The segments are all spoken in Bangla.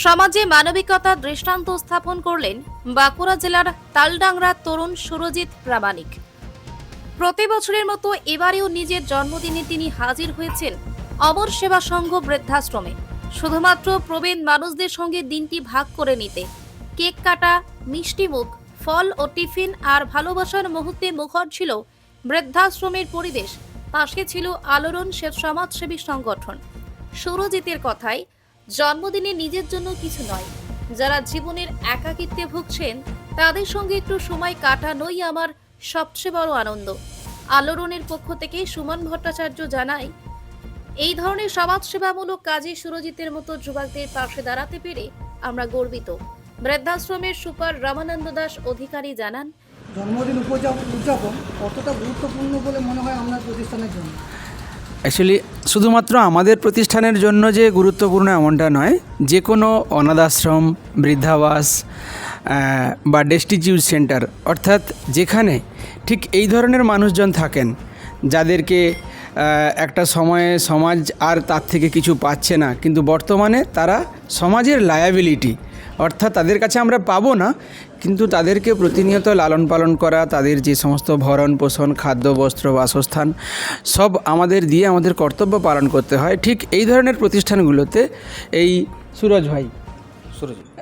সমাজে মানবিকতার দৃষ্টান্ত স্থাপন করলেন বাঁকুড়া জেলার তালডাংরা তরুণ সুরজিৎ প্রামাণিক। প্রতি বছরের মতো এবারেও নিজের জন্মদিনে তিনি হাজির হয়েছেন অমর সেবা সংঘ বৃদ্ধাশ্রমে। শুধুমাত্র প্রবীণ মানুষদের সঙ্গে দিনটি ভাগ করে নিতে কেক কাটা, মিষ্টি মুখ, ফল ও টিফিন আর ভালোবাসার মুহূর্তে মুখর ছিল বৃদ্ধাশ্রমের পরিবেশ। পাশে ছিল আলোড়ন সমাজসেবী সংগঠন। সুরজিতের কথায় জন্মদিনে নিজের জন্য কিছু নয়। যারা জীবনের একাকিত্বে ভুগছেন তাদের সঙ্গে একটু সময় কাটানোই আমার সবচেয়ে বড় আনন্দ। আলোড়নের পক্ষ থেকে সুমন ভট্টাচার্য জানায় এই ধরনের সমাজসেবামূলক কাজে সুরজিতের মতো যুবকদের পাশে দাঁড়াতে পেরে আমরা গর্বিত। বৃদ্ধাশ্রমের সুপার রামানন্দ দাস অধিকারী জানান জন্মদিন উদযাপন কতটা গুরুত্বপূর্ণ বলে মনে হয় আপনার প্রতিষ্ঠানের জন্য? অ্যাকচুয়ালি শুধুমাত্র আমাদের প্রতিষ্ঠানের জন্য যে গুরুত্বপূর্ণ এমনটা নয়, যে কোনো অনাথ আশ্রম বৃদ্ধাবাস বা ডেস্টিটিউট সেন্টার অর্থাৎ যেখানে ঠিক এই ধরনের মানুষজন থাকেন, যাদেরকে একটা সময়ে সমাজ আর তার থেকে কিছু পাচ্ছে না, কিন্তু বর্তমানে তারা সমাজের লায়াবিলিটি অর্থাৎ তাদের কাছে আমরা পাবো না কিন্তু তাদেরকে প্রতিনিয়ত লালন পালন করা তাদের যে সমস্ত ভরণ পোষণ খাদ্য বস্ত্র বাসস্থান সব আমাদের দিয়ে আমাদের কর্তব্য পালন করতে হয়। ঠিক এই ধরনের প্রতিষ্ঠানগুলোতে এই সুরজ ভাই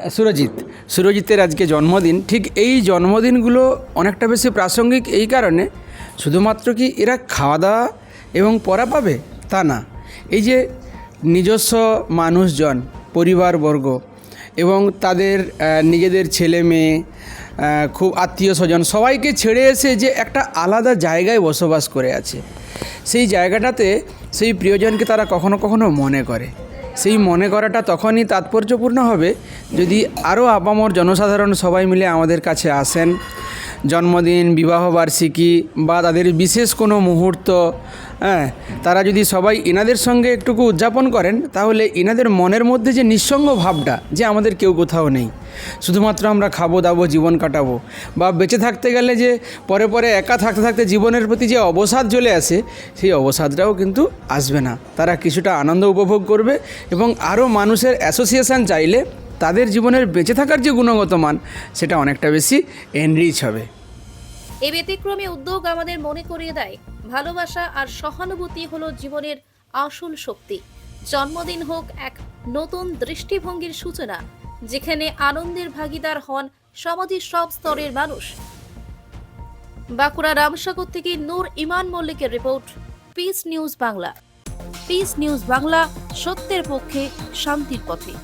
সুরজিৎ। সুরজিতের আজকে জন্মদিন। ঠিক এই জন্মদিনগুলো অনেকটা বেশি প্রাসঙ্গিক এই কারণে শুধুমাত্র কি এরা খাওয়া দাওয়া এবং পড়া পাবে? তা না। এই যে নিজস্ব মানুষজন পরিবারবর্গ এবং তাদের নিজেদের ছেলে মেয়ে খুব আত্মীয় স্বজন সবাইকে ছেড়ে এসে যে একটা আলাদা জায়গায় বসবাস করে আছে। সেই জায়গাটাতে সেই প্রিয়জনকে তারা কখনো কখনো মনে করে। সেই মনে করাটা তখনই তাৎপর্যপূর্ণ হবে যদি আরও আপামর জনসাধারণ সবাই মিলে আমাদের কাছে আসেন। জন্মদিন বিবাহবার্ষিকী বা তাদের বিশেষ কোনো মুহূর্ত হ্যাঁ তারা যদি সবাই এনাদের সঙ্গে একটুকু উদযাপন করেন, তাহলে এনাদের মনের মধ্যে যে নিঃসঙ্গ ভাবটা যে আমাদের কেউ কোথাও নেই। শুধুমাত্র আমরা খাব, দাবো, জীবন কাটাবো। বা বেঁচে থাকতে গেলে যে পরে পরে একা থাকতে থাকতে জীবনের প্রতি যে অবসাদ চলে আসে, সেই অবসাদটাও কিন্তু আসবে না। তারা কিছুটা আনন্দ উপভোগ করবে এবং আরও মানুষের অ্যাসোসিয়েশন চাইলে তাদের জীবনের বেঁচে থাকার যে গুণগত মান, সেটা অনেকটা বেশি এনরিচ হবে। এ ব্যতিক্রমী উদ্যোগ আমাদের মনে করিয়ে দেয়, ভালোবাসা আর সহানুভূতি হলো জীবনের আসল শক্তি। জন্মদিন হোক এক নতুন দৃষ্টিভঙ্গির সূচনা, যেখানে আনন্দের ভাগিদার হন সমাজের সব স্তরের মানুষ। বাঁকুড়া রামসাগর থেকে নূর ইমান মল্লিকের report peace news Bangla. Peace news Bangla, সত্যের পক্ষে, শান্তির পথে।